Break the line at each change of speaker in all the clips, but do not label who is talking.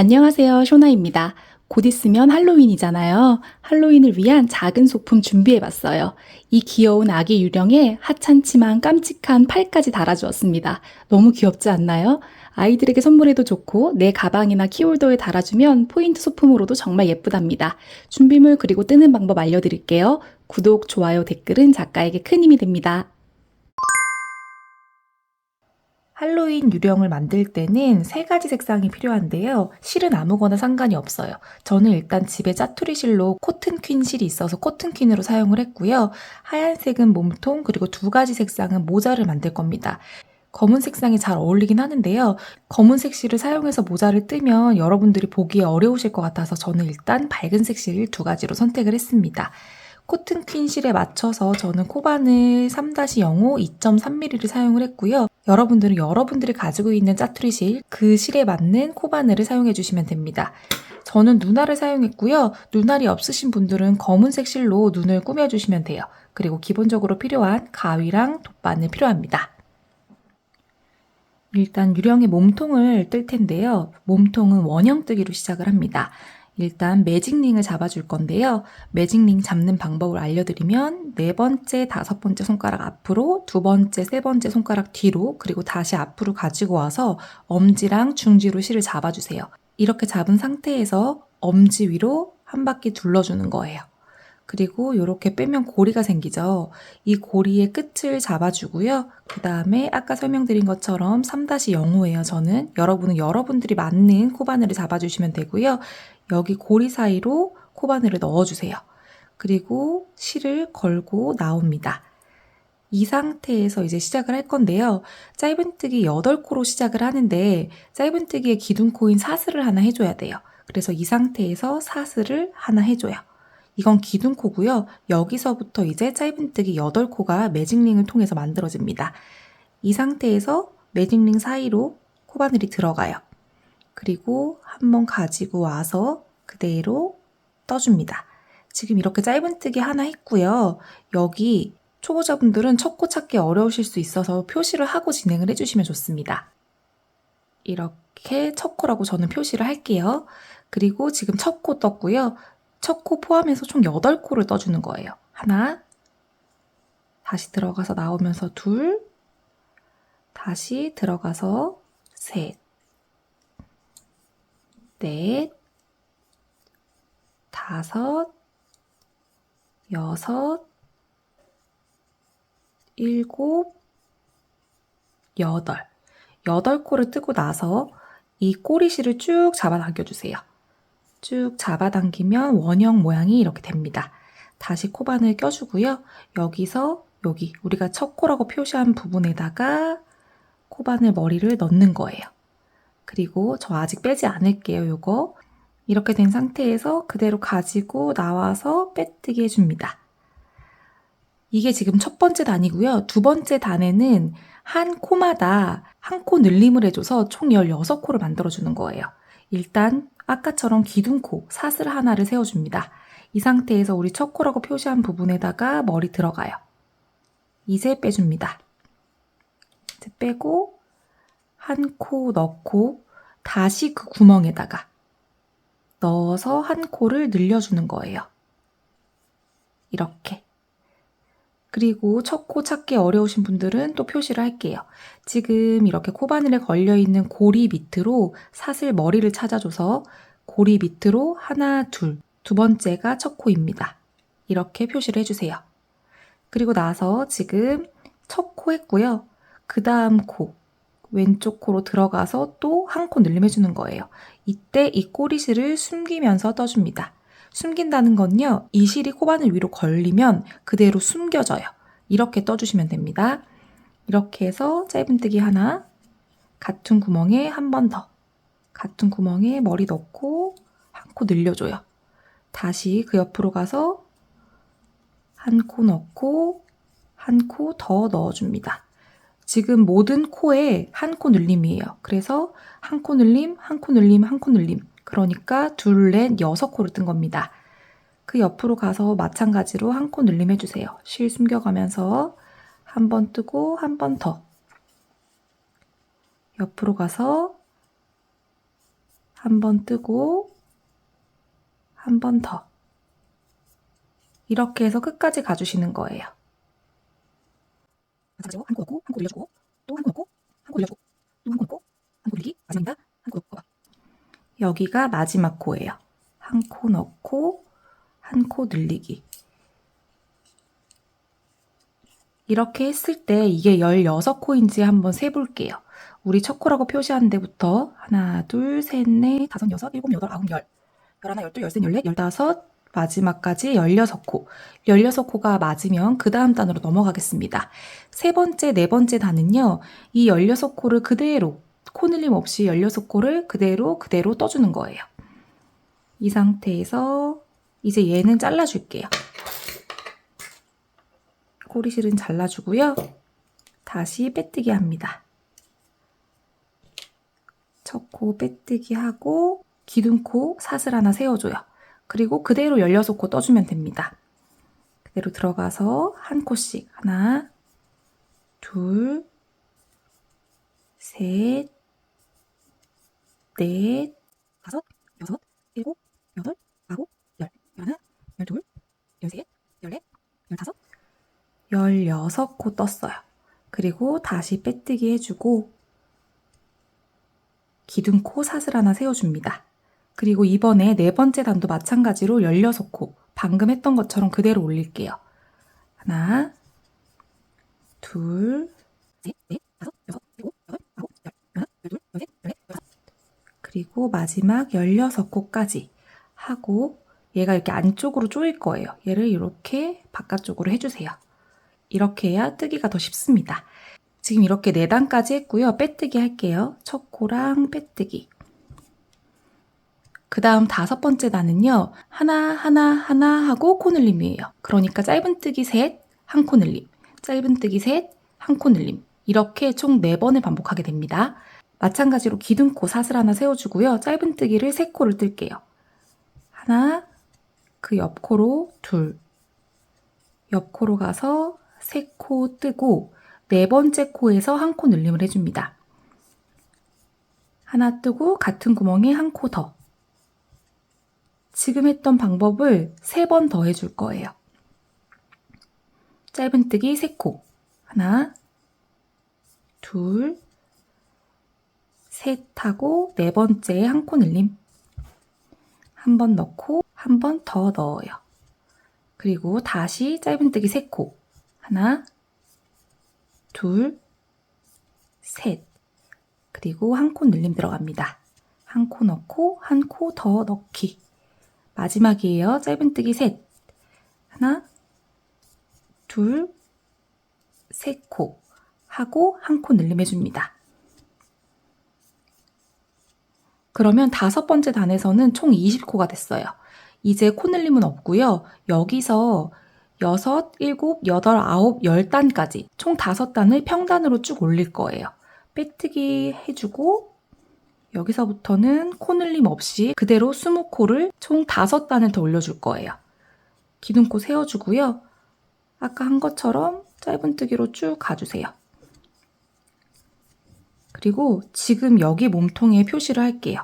안녕하세요. 쇼나입니다. 곧 있으면 할로윈이잖아요. 할로윈을 위한 작은 소품 준비해봤어요. 이 귀여운 아기 유령에 하찮지만 깜찍한 팔까지 달아주었습니다. 너무 귀엽지 않나요? 아이들에게 선물해도 좋고 내 가방이나 키홀더에 달아주면 포인트 소품으로도 정말 예쁘답니다. 준비물 그리고 뜨는 방법 알려드릴게요. 구독, 좋아요, 댓글은 작가에게 큰 힘이 됩니다.
할로윈 유령을 만들 때는 세 가지 색상이 필요한데요. 실은 아무거나 상관이 없어요. 저는 일단 집에 짜투리 실로 코튼 퀸 실이 있어서 코튼 퀸으로 사용을 했고요. 하얀색은 몸통 그리고 두 가지 색상은 모자를 만들 겁니다. 검은 색상이 잘 어울리긴 하는데요. 검은색 실을 사용해서 모자를 뜨면 여러분들이 보기에 어려우실 것 같아서 저는 일단 밝은색 실두 가지로 선택을 했습니다. 코튼 퀸 실에 맞춰서 저는 코바늘 3-05 2.3mm를 사용을 했고요. 여러분들은 여러분들이 가지고 있는 짜투리 실, 그 실에 맞는 코바늘을 사용해 주시면 됩니다. 저는 눈알을 사용했고요. 눈알이 없으신 분들은 검은색 실로 눈을 꾸며주시면 돼요. 그리고 기본적으로 필요한 가위랑 돗바늘 필요합니다. 일단 유령의 몸통을 뜰 텐데요. 몸통은 원형 뜨기로 시작을 합니다. 일단 매직링을 잡아줄 건데요. 매직링 잡는 방법을 알려드리면 네 번째, 다섯 번째 손가락 앞으로, 두 번째, 세 번째 손가락 뒤로, 그리고 다시 앞으로 가지고 와서 엄지랑 중지로 실을 잡아주세요. 이렇게 잡은 상태에서 엄지 위로 한 바퀴 둘러주는 거예요. 그리고 이렇게 빼면 고리가 생기죠. 이 고리의 끝을 잡아주고요. 그 다음에 아까 설명드린 것처럼 3-05예요. 저는 여러분은 여러분들이 맞는 코바늘을 잡아주시면 되고요. 여기 고리 사이로 코바늘을 넣어주세요. 그리고 실을 걸고 나옵니다. 이 상태에서 이제 시작을 할 건데요. 짧은뜨기 8코로 시작을 하는데 짧은뜨기의 기둥코인 사슬을 하나 해줘야 돼요. 그래서 이 상태에서 사슬을 하나 해줘요. 이건 기둥코고요. 여기서부터 이제 짧은뜨기 8코가 매직링을 통해서 만들어집니다. 이 상태에서 매직링 사이로 코바늘이 들어가요. 그리고 한번 가지고 와서 그대로 떠줍니다. 지금 이렇게 짧은뜨기 하나 했고요. 여기 초보자분들은 첫 코 찾기 어려우실 수 있어서 표시를 하고 진행을 해주시면 좋습니다. 이렇게 첫 코라고 저는 표시를 할게요. 그리고 지금 첫 코 떴고요. 첫 코 포함해서 총 8코를 떠주는 거예요. 하나, 다시 들어가서 나오면서 둘, 다시 들어가서 셋, 넷, 다섯, 여섯, 일곱, 여덟. 여덟 코를 뜨고 나서 이 꼬리실을 쭉 잡아당겨주세요. 쭉 잡아당기면 원형 모양이 이렇게 됩니다. 다시 코바늘 껴주고요. 여기서 여기 우리가 첫 코라고 표시한 부분에다가 코바늘 머리를 넣는 거예요. 그리고 저 아직 빼지 않을게요, 요거. 이렇게 된 상태에서 그대로 가지고 나와서 빼뜨기 해줍니다. 이게 지금 첫 번째 단이고요. 두 번째 단에는 한 코마다 한 코 늘림을 해줘서 총 16코를 만들어주는 거예요. 일단 아까처럼 기둥코, 사슬 하나를 세워줍니다. 이 상태에서 우리 첫 코라고 표시한 부분에다가 머리 들어가요. 이제 빼줍니다. 이제 빼고 한 코 넣고 다시 그 구멍에다가 넣어서 한 코를 늘려주는 거예요. 이렇게. 그리고 첫 코 찾기 어려우신 분들은 또 표시를 할게요. 지금 이렇게 코바늘에 걸려있는 고리 밑으로 사슬 머리를 찾아줘서 고리 밑으로 하나, 둘, 두 번째가 첫 코입니다. 이렇게 표시를 해주세요. 그리고 나서 지금 첫 코 했고요. 그 다음 코, 왼쪽 코로 들어가서 또 한 코 늘림해주는 거예요. 이때 이 꼬리실을 숨기면서 떠줍니다. 숨긴다는 건요, 이 실이 코바늘 위로 걸리면 그대로 숨겨져요. 이렇게 떠주시면 됩니다. 이렇게 해서 짧은뜨기 하나, 같은 구멍에 한 번 더, 같은 구멍에 머리 넣고 한 코 늘려줘요. 다시 그 옆으로 가서 한 코 넣고 한 코 더 넣어줍니다. 지금 모든 코에 한 코 늘림이에요. 그래서 한 코 늘림, 한 코 늘림, 한 코 늘림. 그러니까 둘, 넷, 여섯 코를 뜬 겁니다. 그 옆으로 가서 마찬가지로 한 코 늘림 해주세요. 실 숨겨가면서 한 번 뜨고 한 번 더. 옆으로 가서 한 번 뜨고 한 번 더. 이렇게 해서 끝까지 가주시는 거예요.
마찬가지로 한코 넣고 한코 늘려주고 또 한 코 넣고 한 코 늘려주고 또 한 코 넣고 한 코 늘리기 마지막입니다. 한 코 넣고
여기가 마지막 코예요. 한 코 넣고 한 코 늘리기. 이렇게 했을 때 이게 16코인지 한번 세볼게요. 우리 첫 코라고 표시한 데부터 하나, 둘, 셋, 넷, 다섯, 여섯, 일곱, 여덟, 아홉, 열. 열하나, 열둘, 열셋, 열넷, 열다섯, 마지막까지 16코. 16코가 맞으면 그 다음 단으로 넘어가겠습니다. 세 번째, 네 번째 단은요, 이 16코를 그대로, 코늘림 없이 16코를 그대로, 그대로 떠주는 거예요. 이 상태에서 이제 얘는 잘라줄게요. 꼬리실은 잘라주고요. 다시 빼뜨기 합니다. 첫 코 빼뜨기 하고 기둥코 사슬 하나 세워줘요. 그리고 그대로 16코 떠주면 됩니다. 그대로 들어가서 한 코씩 하나, 둘, 셋, 넷,
다섯 여섯 일곱 여덟 아홉 열 열하나 열둘 열셋 열넷 열다섯
16코 떴어요. 그리고 다시 빼뜨기 해주고 기둥 코 사슬 하나 세워줍니다. 그리고 이번에 네 번째 단도 마찬가지로 16코 방금 했던 것처럼 그대로 올릴게요. 하나, 둘,
셋, 넷, 다섯, 여섯, 일곱, 여덟, 아홉, 열, 열하나, 열둘, 열셋, 열넷.
그리고 마지막 16코까지 하고 얘가 이렇게 안쪽으로 조일 거예요. 얘를 이렇게 바깥쪽으로 해주세요. 이렇게 해야 뜨기가 더 쉽습니다. 지금 이렇게 4단까지 했고요. 빼뜨기 할게요. 첫 코랑 빼뜨기. 그 다음 다섯 번째 단은요. 하나, 하나, 하나 하고 코늘림이에요. 그러니까 짧은 뜨기 셋, 한 코늘림. 짧은 뜨기 셋, 한 코늘림. 이렇게 총 4번을 반복하게 됩니다. 마찬가지로 기둥코 사슬 하나 세워주고요. 짧은 뜨기를 세 코를 뜰게요. 하나, 그 옆코로 둘, 옆코로 가서 세코 뜨고 네 번째 코에서 한 코 늘림을 해줍니다. 하나 뜨고 같은 구멍에 한 코 더. 지금 했던 방법을 세 번 더 해줄 거예요. 짧은 뜨기 세 코. 하나, 둘, 셋 하고 네 번째에 한 코 늘림. 한 번 넣고 한 번 더 넣어요. 그리고 다시 짧은뜨기 세 코. 하나, 둘, 셋. 그리고 한 코 늘림 들어갑니다. 한 코 넣고 한 코 더 넣기. 마지막이에요. 짧은뜨기 셋. 하나, 둘, 세 코. 하고 한 코 늘림 해줍니다. 그러면 다섯 번째 단에서는 총 20코가 됐어요. 이제 코늘림은 없고요. 여기서 여섯, 일곱, 여덟, 아홉, 열 단까지 총 다섯 단을 평단으로 쭉 올릴 거예요. 빼뜨기 해주고 여기서부터는 코늘림 없이 그대로 20코를 총 다섯 단을 더 올려줄 거예요. 기둥코 세워주고요. 아까 한 것처럼 짧은뜨기로 쭉 가주세요. 그리고 지금 여기 몸통에 표시를 할게요.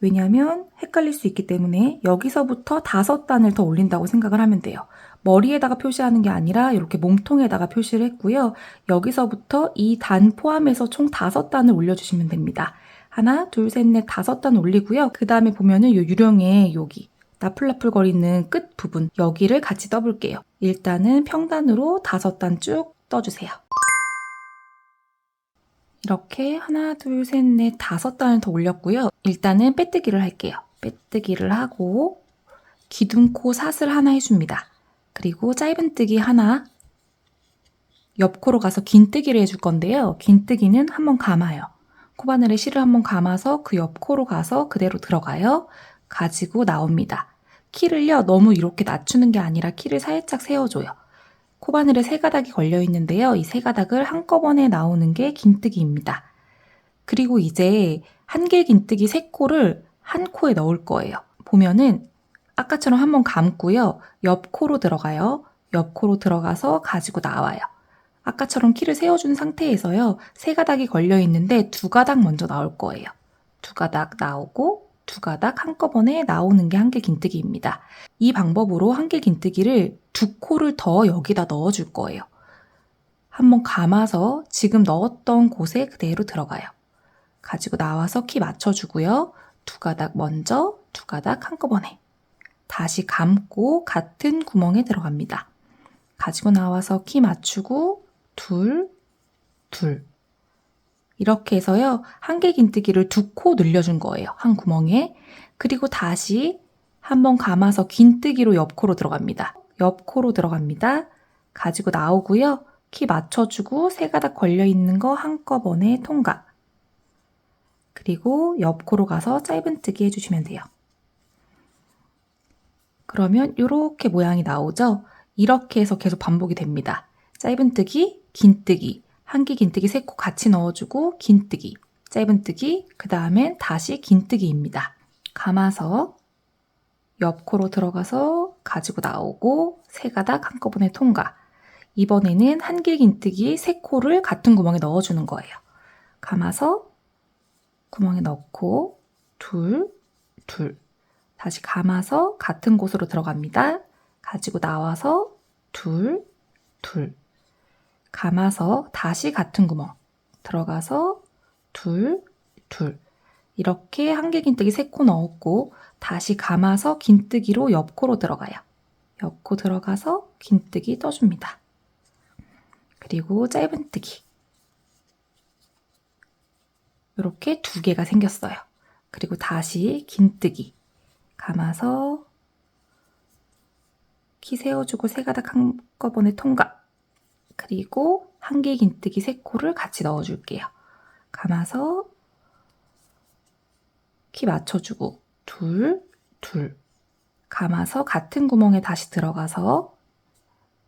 왜냐하면 헷갈릴 수 있기 때문에 여기서부터 다섯 단을 더 올린다고 생각을 하면 돼요. 머리에다가 표시하는 게 아니라 이렇게 몸통에다가 표시를 했고요. 여기서부터 이 단 포함해서 총 다섯 단을 올려주시면 됩니다. 하나, 둘, 셋, 넷, 다섯 단 올리고요. 그 다음에 보면은 이 유령의 여기 나풀나풀거리는 끝 부분 여기를 같이 떠볼게요. 일단은 평단으로 다섯 단 쭉 떠주세요. 이렇게 하나, 둘, 셋, 넷, 다섯 단을 더 올렸고요. 일단은 빼뜨기를 할게요. 빼뜨기를 하고 기둥코 사슬 하나 해줍니다. 그리고 짧은뜨기 하나 옆코로 가서 긴뜨기를 해줄 건데요. 긴뜨기는 한번 감아요. 코바늘에 실을 한번 감아서 그 옆코로 가서 그대로 들어가요. 가지고 나옵니다. 키를요, 너무 이렇게 낮추는 게 아니라 키를 살짝 세워줘요. 코바늘에 세 가닥이 걸려 있는데요. 이 세 가닥을 한꺼번에 나오는 게 긴뜨기입니다. 그리고 이제 한길 긴뜨기 세 코를 한 코에 넣을 거예요. 보면은 아까처럼 한번 감고요. 옆 코로 들어가요. 옆 코로 들어가서 가지고 나와요. 아까처럼 키를 세워준 상태에서요. 세 가닥이 걸려 있는데 두 가닥 먼저 나올 거예요. 두 가닥 나오고 두 가닥 한꺼번에 나오는 게 한길 긴뜨기입니다. 이 방법으로 한길 긴뜨기를 두 코를 더 여기다 넣어줄 거예요. 한번 감아서 지금 넣었던 곳에 그대로 들어가요. 가지고 나와서 키 맞춰주고요. 두 가닥 먼저, 두 가닥 한꺼번에. 다시 감고 같은 구멍에 들어갑니다. 가지고 나와서 키 맞추고, 둘, 둘. 이렇게 해서요, 한길 긴뜨기를 두 코 늘려준 거예요. 한 구멍에. 그리고 다시 한번 감아서 긴뜨기로 옆코로 들어갑니다. 옆코로 들어갑니다. 가지고 나오고요. 키 맞춰주고 세 가닥 걸려있는 거 한꺼번에 통과. 그리고 옆코로 가서 짧은뜨기 해주시면 돼요. 그러면 이렇게 모양이 나오죠? 이렇게 해서 계속 반복이 됩니다. 짧은뜨기, 긴뜨기, 한기 긴뜨기 세 코 같이 넣어주고 긴뜨기, 짧은뜨기, 그 다음엔 다시 긴뜨기입니다. 감아서 옆코로 들어가서 가지고 나오고 세 가닥 한꺼번에 통과. 이번에는 한길 긴뜨기 세 코를 같은 구멍에 넣어주는 거예요. 감아서 구멍에 넣고 둘, 둘. 다시 감아서 같은 곳으로 들어갑니다. 가지고 나와서 둘, 둘. 감아서 다시 같은 구멍 들어가서 둘, 둘. 이렇게 한길 긴뜨기 세 코 넣었고 다시 감아서 긴뜨기로 옆코로 들어가요. 옆코 들어가서 긴뜨기 떠줍니다. 그리고 짧은뜨기. 이렇게 두 개가 생겼어요. 그리고 다시 긴뜨기. 감아서 키 세워주고 세 가닥 한꺼번에 통과. 그리고 한 개 긴뜨기 세 코를 같이 넣어줄게요. 감아서 키 맞춰주고 둘, 둘. 감아서 같은 구멍에 다시 들어가서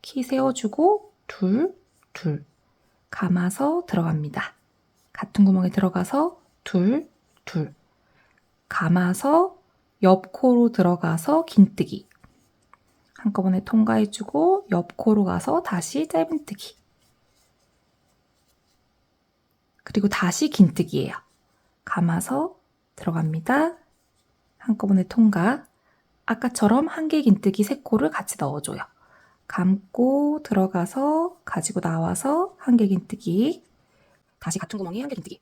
키 세워주고 둘, 둘. 감아서 들어갑니다. 같은 구멍에 들어가서 둘, 둘. 감아서 옆 코로 들어가서 긴뜨기. 한꺼번에 통과해주고 옆코로 가서 다시 짧은뜨기. 그리고 다시 긴뜨기예요. 감아서 들어갑니다. 한꺼번에 통과. 아까처럼 한 개 긴뜨기 세 코를 같이 넣어줘요. 감고 들어가서 가지고 나와서 한 개 긴뜨기.
다시 같은 구멍에 한길 긴뜨기.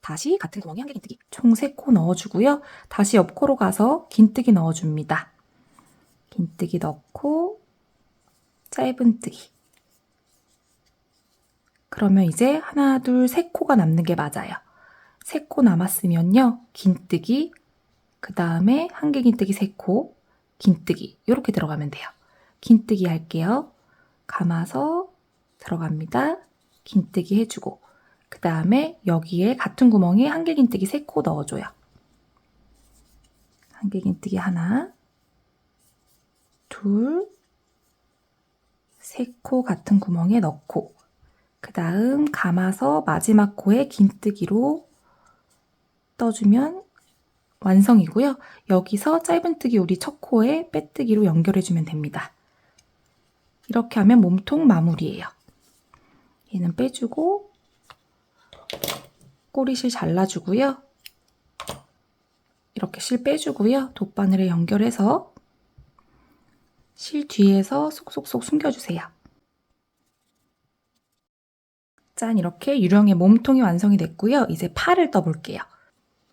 다시 같은 구멍에 한길 긴뜨기.
총세코 넣어주고요. 다시 옆코로 가서 긴뜨기 넣어줍니다. 긴뜨기 넣고 짧은뜨기. 그러면 이제 하나, 둘, 세 코가 남는 게 맞아요. 세 코 남았으면요. 긴뜨기, 그 다음에 한 개 긴뜨기 세 코, 긴뜨기 이렇게 들어가면 돼요. 긴뜨기 할게요. 감아서 들어갑니다. 긴뜨기 해주고 그 다음에 여기에 같은 구멍에 한 개 긴뜨기 세 코 넣어줘요. 한 개 긴뜨기 하나, 둘, 세 코 같은 구멍에 넣고 그 다음 감아서 마지막 코에 긴뜨기로 떠주면 완성이고요. 여기서 짧은뜨기 우리 첫 코에 빼뜨기로 연결해주면 됩니다. 이렇게 하면 몸통 마무리예요. 얘는 빼주고 꼬리실 잘라주고요. 이렇게 실 빼주고요. 돗바늘에 연결해서 실 뒤에서 속속속 숨겨주세요. 짠 이렇게 유령의 몸통이 완성이 됐고요. 이제 팔을 떠볼게요.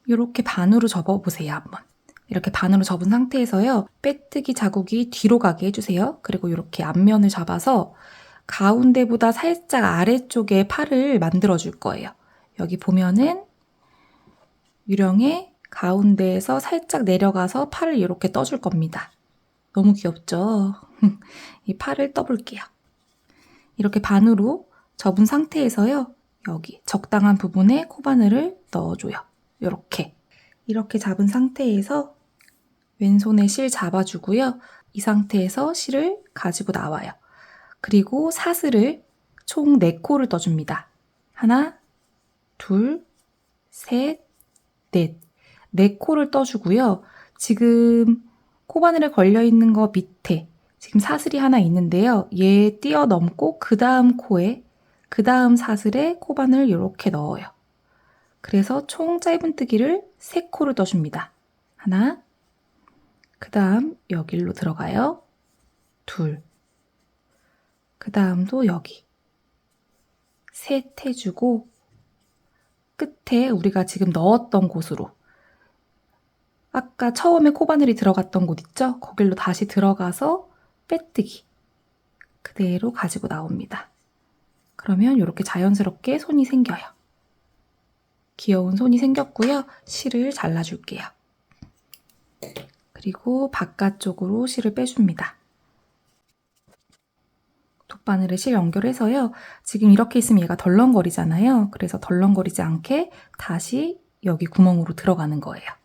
이렇게 반으로 접어보세요 한번. 이렇게 반으로 접은 상태에서요. 빼뜨기 자국이 뒤로 가게 해주세요. 그리고 이렇게 앞면을 잡아서 가운데보다 살짝 아래쪽에 팔을 만들어 줄 거예요. 여기 보면은 유령의 가운데에서 살짝 내려가서 팔을 이렇게 떠줄 겁니다. 너무 귀엽죠? 이 팔을 떠볼게요. 이렇게 반으로 접은 상태에서요. 여기 적당한 부분에 코바늘을 넣어줘요. 이렇게. 이렇게 잡은 상태에서 왼손에 실 잡아주고요. 이 상태에서 실을 가지고 나와요. 그리고 사슬을 총 4코를 떠줍니다. 하나, 둘, 셋, 넷. 4코를 떠주고요. 지금 코바늘에 걸려있는 거 밑에 지금 사슬이 하나 있는데요. 얘 뛰어넘고 그 다음 코에 그 다음 사슬에 코바늘 이렇게 넣어요. 그래서 총 짧은뜨기를 3코를 떠줍니다. 하나. 그 다음 여기로 들어가요. 둘. 그 다음도 여기. 셋 해주고 끝에 우리가 지금 넣었던 곳으로 아까 처음에 코바늘이 들어갔던 곳 있죠? 거길로 다시 들어가서 빼뜨기. 그대로 가지고 나옵니다. 그러면 이렇게 자연스럽게 손이 생겨요. 귀여운 손이 생겼고요. 실을 잘라줄게요. 그리고 바깥쪽으로 실을 빼줍니다. 돗바늘에 실 연결해서요. 지금 이렇게 있으면 얘가 덜렁거리잖아요. 그래서 덜렁거리지 않게 다시 여기 구멍으로 들어가는 거예요.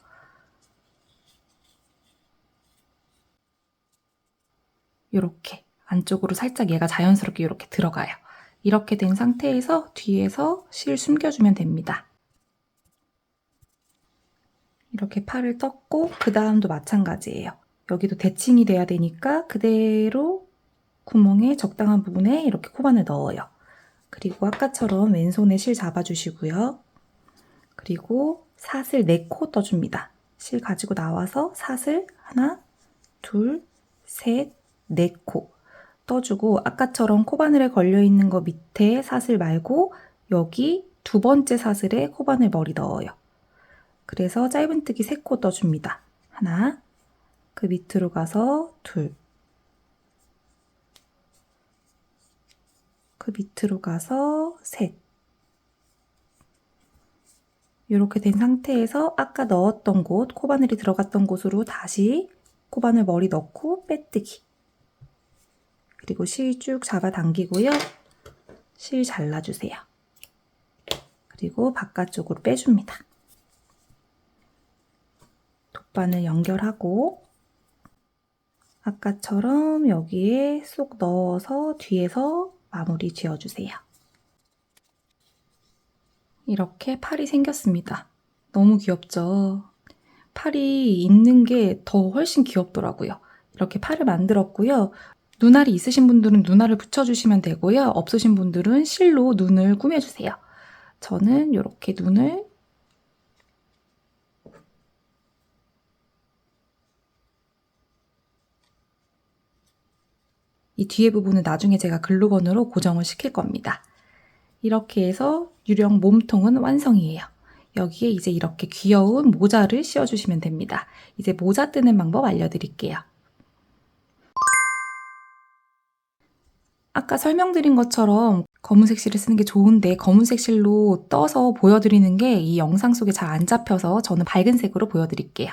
이렇게 안쪽으로 살짝 얘가 자연스럽게 이렇게 들어가요. 이렇게 된 상태에서 뒤에서 실 숨겨주면 됩니다. 이렇게 팔을 떴고 그 다음도 마찬가지예요. 여기도 대칭이 돼야 되니까 그대로 구멍에 적당한 부분에 이렇게 코반을 넣어요. 그리고 아까처럼 왼손에 실 잡아주시고요. 그리고 사슬 4코 떠줍니다. 실 가지고 나와서 사슬 하나, 둘, 셋, 네 코 떠주고 아까처럼 코바늘에 걸려있는 거 밑에 사슬 말고 여기 두 번째 사슬에 코바늘 머리 넣어요. 그래서 짧은뜨기 3코 떠줍니다. 하나, 그 밑으로 가서 둘, 그 밑으로 가서 셋. 이렇게 된 상태에서 아까 넣었던 곳, 코바늘이 들어갔던 곳으로 다시 코바늘 머리 넣고 빼뜨기. 그리고 실 쭉 잡아당기고요. 실 잘라주세요. 그리고 바깥쪽으로 빼줍니다. 돗바늘 연결하고 아까처럼 여기에 쏙 넣어서 뒤에서 마무리 지어주세요. 이렇게 팔이 생겼습니다. 너무 귀엽죠? 팔이 있는 게 더 훨씬 귀엽더라고요. 이렇게 팔을 만들었고요. 눈알이 있으신 분들은 눈알을 붙여주시면 되고요. 없으신 분들은 실로 눈을 꾸며주세요. 저는 이렇게 눈을 이 뒤에 부분은 나중에 제가 글루건으로 고정을 시킬 겁니다. 이렇게 해서 유령 몸통은 완성이에요. 여기에 이제 이렇게 귀여운 모자를 씌워주시면 됩니다. 이제 모자 뜨는 방법 알려드릴게요. 아까 설명드린 것처럼 검은색 실을 쓰는 게 좋은데 검은색 실로 떠서 보여드리는 게 이 영상 속에 잘 안 잡혀서 저는 밝은 색으로 보여드릴게요.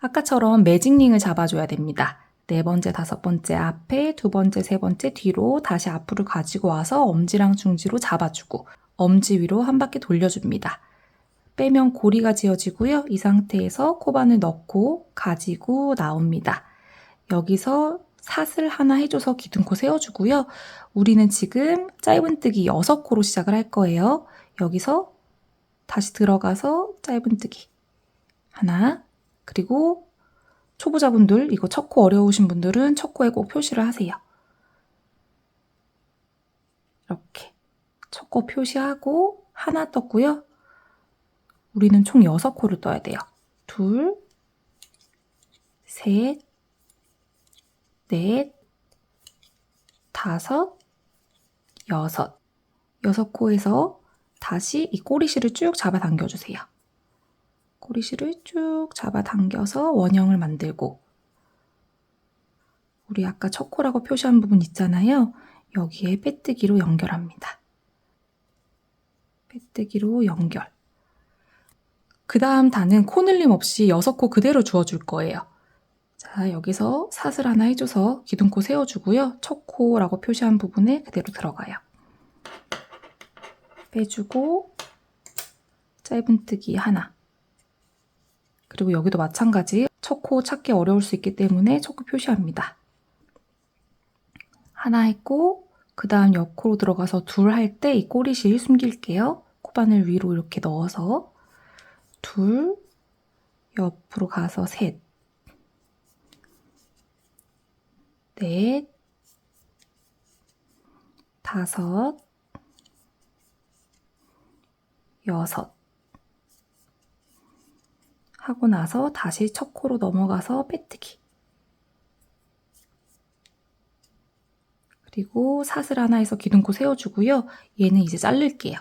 아까처럼 매직링을 잡아줘야 됩니다. 네 번째, 다섯 번째 앞에, 두 번째, 세 번째 뒤로 다시 앞으로 가지고 와서 엄지랑 중지로 잡아주고 엄지 위로 한 바퀴 돌려줍니다. 빼면 고리가 지어지고요. 이 상태에서 코바늘 넣고 가지고 나옵니다. 여기서 사슬 하나 해줘서 기둥코 세워주고요. 우리는 지금 짧은뜨기 6코로 시작을 할 거예요. 여기서 다시 들어가서 짧은뜨기 하나 그리고 초보자분들 이거 첫 코 어려우신 분들은 첫 코에 꼭 표시를 하세요. 이렇게 첫 코 표시하고 하나 떴고요. 우리는 총 6코를 떠야 돼요. 둘, 셋, 넷, 다섯, 여섯. 여섯 코에서 다시 이 꼬리실을 쭉 잡아당겨 주세요. 꼬리실을 쭉 잡아당겨서 원형을 만들고 우리 아까 첫 코라고 표시한 부분 있잖아요. 여기에 빼뜨기로 연결합니다. 빼뜨기로 연결. 그 다음 단은 코 늘림 없이 6코 그대로 주어줄 거예요. 자, 여기서 사슬 하나 해줘서 기둥코 세워주고요. 첫 코라고 표시한 부분에 그대로 들어가요. 빼주고 짧은뜨기 하나. 그리고 여기도 마찬가지 첫 코 찾기 어려울 수 있기 때문에 첫 코 표시합니다. 하나 했고 그 다음 옆코로 들어가서 둘 할 때 이 꼬리실 숨길게요. 코바늘 위로 이렇게 넣어서 둘 옆으로 가서 셋 넷, 다섯, 여섯. 하고 나서 다시 첫 코로 넘어가서 빼뜨기. 그리고 사슬 하나에서 기둥코 세워주고요. 얘는 이제 자를게요.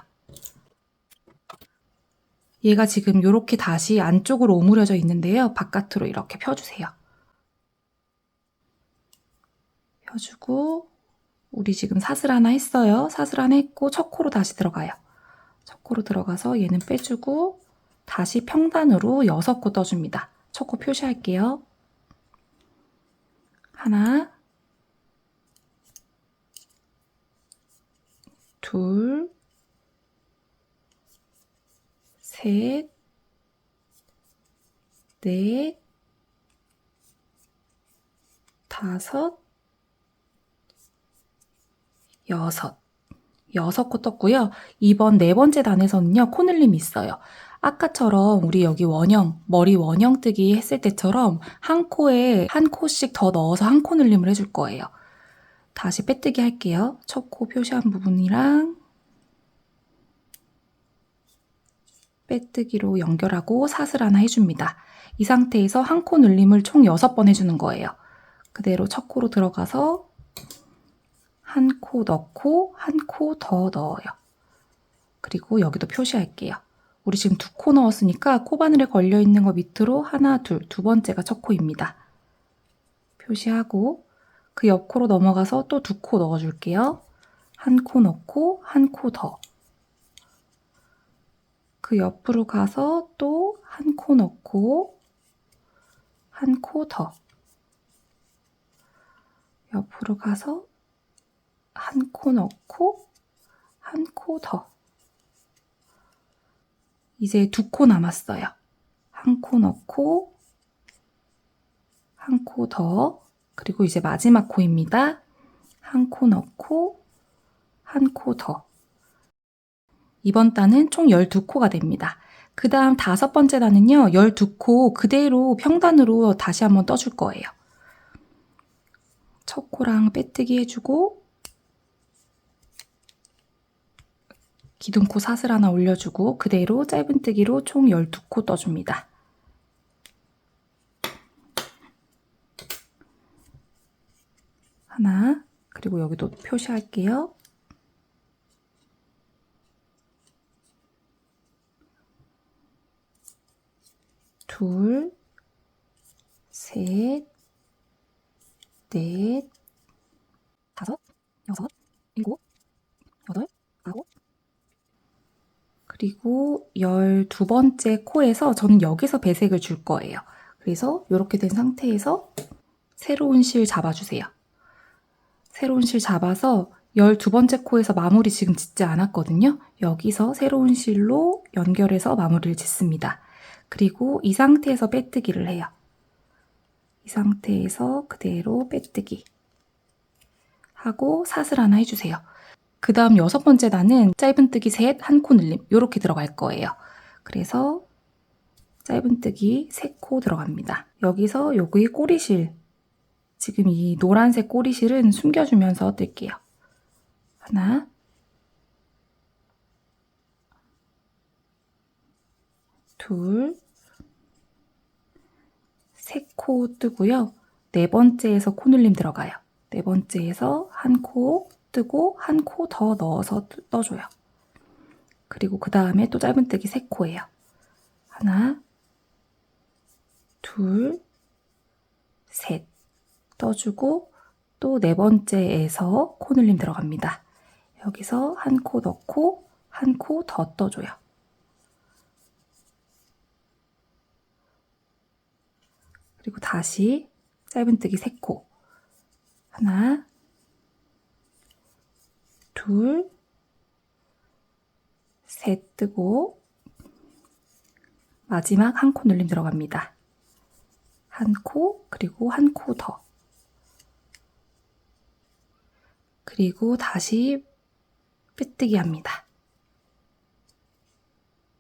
얘가 지금 이렇게 다시 안쪽으로 오므려져 있는데요. 바깥으로 이렇게 펴주세요. 펴주고 우리 지금 사슬 하나 했어요. 사슬 하나 했고 첫 코로 다시 들어가요. 첫 코로 들어가서 얘는 빼주고 다시 평단으로 여섯 코 떠줍니다. 첫 코 표시할게요. 하나, 둘, 셋, 넷, 다섯, 여섯. 여섯 코 떴고요. 이번 네 번째 단에서는요, 코늘림이 있어요. 아까처럼 우리 여기 원형, 머리 원형 뜨기 했을 때처럼 한 코에 한 코씩 더 넣어서 한 코 늘림을 해줄 거예요. 다시 빼뜨기 할게요. 첫 코 표시한 부분이랑 빼뜨기로 연결하고 사슬 하나 해줍니다. 이 상태에서 한 코 늘림을 총 6번 해주는 거예요. 그대로 첫 코로 들어가서 한 코 넣고 한 코 더 넣어요. 그리고 여기도 표시할게요. 우리 지금 두 코 넣었으니까 코바늘에 걸려 있는 거 밑으로 하나, 둘, 두 번째가 첫 코입니다. 표시하고 그 옆 코로 넘어가서 또 두 코 넣어줄게요. 한 코 넣고 한 코 더. 그 옆으로 가서 또 한 코 넣고 한 코 더. 옆으로 가서 한 코 넣고 한 코 더. 이제 두 코 남았어요. 한 코 넣고 한 코 더. 그리고 이제 마지막 코입니다. 한 코 넣고 한 코 더. 이번 단은 총 12코가 됩니다. 그 다음 다섯 번째 단은요, 12코 그대로 평단으로 다시 한번 떠줄 거예요. 첫 코랑 빼뜨기 해주고, 기둥코 사슬 하나 올려주고, 그대로 짧은뜨기로 총 12코 떠줍니다. 하나, 그리고 여기도 표시할게요. 둘, 셋, 넷,
다섯, 여섯, 일곱, 여덟, 아홉,
그리고 12번째 코에서 저는 여기서 배색을 줄 거예요. 그래서 이렇게 된 상태에서 새로운 실 잡아주세요. 새로운 실 잡아서 12번째 코에서 마무리 지금 짓지 않았거든요. 여기서 새로운 실로 연결해서 마무리를 짓습니다. 그리고 이 상태에서 빼뜨기를 해요. 이 상태에서 그대로 빼뜨기 하고 사슬 하나 해주세요. 그 다음 여섯 번째 단은 짧은뜨기 셋, 한 코 늘림 이렇게 들어갈 거예요. 그래서 짧은뜨기 세 코 들어갑니다. 여기서 여기 꼬리실 지금 이 노란색 꼬리실은 숨겨주면서 뜰게요. 하나 둘 세 코 뜨고요. 네 번째에서 코 늘림 들어가요. 네 번째에서 한 코 뜨고 한 코 더 넣어서 뜨- 떠줘요. 그리고 그 다음에 또 짧은뜨기 세 코예요. 하나, 둘, 셋 떠주고 또 네 번째에서 코 늘림 들어갑니다. 여기서 한 코 넣고 한 코 더 떠줘요. 그리고 다시 짧은뜨기 세 코. 하나, 둘, 셋 뜨고 마지막 한코 늘림 들어갑니다. 한 코, 그리고 한 코 더. 그리고 다시 빼뜨기 합니다.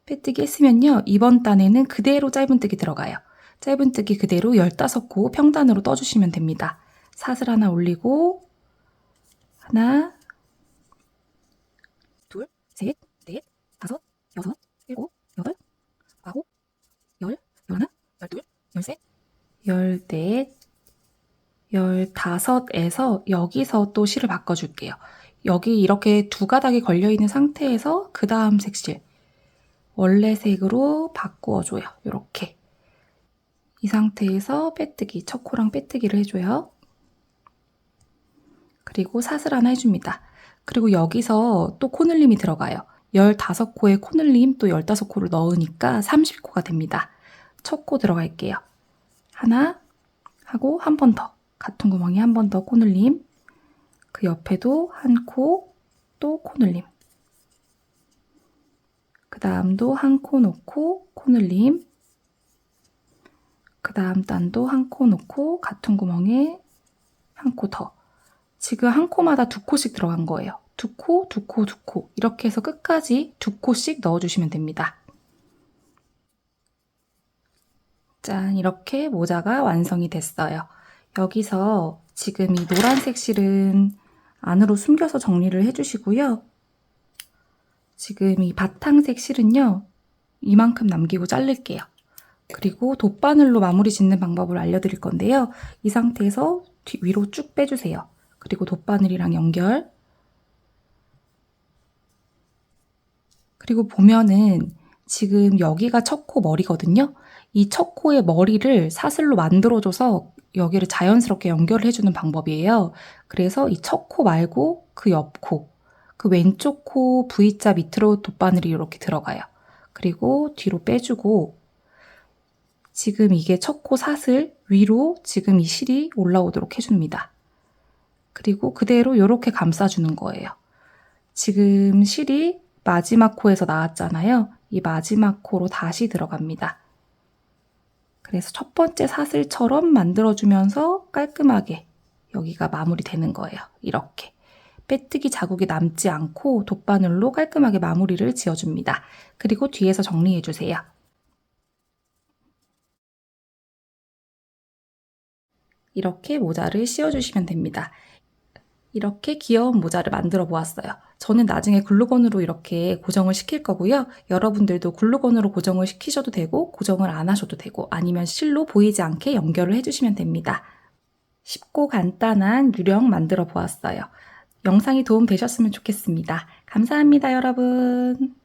빼뜨기 했으면요, 이번 단에는 그대로 짧은뜨기 들어가요. 짧은뜨기 그대로 15코 평단으로 떠주시면 됩니다. 사슬 하나 올리고, 하나,
둘, 셋, 넷, 다섯, 여섯, 일곱, 여덟, 아홉, 열, 열하나,
열넷, 열다섯에서 여기서 또 실을 바꿔줄게요. 여기 이렇게 두 가닥이 걸려있는 상태에서 그 다음 색실 원래 색으로 바꾸어줘요. 이렇게 이 상태에서 빼뜨기, 첫 코랑 빼뜨기를 해줘요. 그리고 사슬 하나 해줍니다. 그리고 여기서 또 코늘림이 들어가요. 15코에 코늘림 또 15코를 넣으니까 30코가 됩니다. 첫 코 들어갈게요. 하나 하고 한 번 더. 같은 구멍에 한 번 더 코늘림. 그 옆에도 한 코, 또 코늘림. 그 다음도 한 코 놓고 코늘림. 그 다음 단도 한 코 놓고 같은 구멍에 한 코 더. 지금 한 코마다 두 코씩 들어간 거예요. 두 코, 두 코, 두 코. 이렇게 해서 끝까지 두 코씩 넣어주시면 됩니다. 짠, 이렇게 모자가 완성이 됐어요. 여기서 지금 이 노란색 실은 안으로 숨겨서 정리를 해주시고요. 지금 이 바탕색 실은요, 이만큼 남기고 자를게요. 그리고 돗바늘로 마무리 짓는 방법을 알려드릴 건데요. 이 상태에서 뒤, 위로 쭉 빼주세요. 그리고 돗바늘이랑 연결. 그리고 보면은 지금 여기가 첫코 머리거든요. 이첫 코의 머리를 사슬로 만들어줘서 여기를 자연스럽게 연결을 해주는 방법이에요. 그래서 이첫코 말고 그 옆 코, 그 왼쪽 코 V자 밑으로 돗바늘이 이렇게 들어가요. 그리고 뒤로 빼주고 지금 이게 첫코 사슬 위로 지금 이 실이 올라오도록 해줍니다. 그리고 그대로 이렇게 감싸주는 거예요. 지금 실이 마지막 코에서 나왔잖아요. 이 마지막 코로 다시 들어갑니다. 그래서 첫 번째 사슬처럼 만들어주면서 깔끔하게 여기가 마무리되는 거예요. 이렇게. 빼뜨기 자국이 남지 않고 돗바늘로 깔끔하게 마무리를 지어줍니다. 그리고 뒤에서 정리해주세요. 이렇게 모자를 씌워주시면 됩니다. 이렇게 귀여운 모자를 만들어 보았어요. 저는 나중에 글루건으로 이렇게 고정을 시킬 거고요. 여러분들도 글루건으로 고정을 시키셔도 되고 고정을 안 하셔도 되고 아니면 실로 보이지 않게 연결을 해주시면 됩니다. 쉽고 간단한 유령 만들어 보았어요. 영상이 도움 되셨으면 좋겠습니다. 감사합니다, 여러분.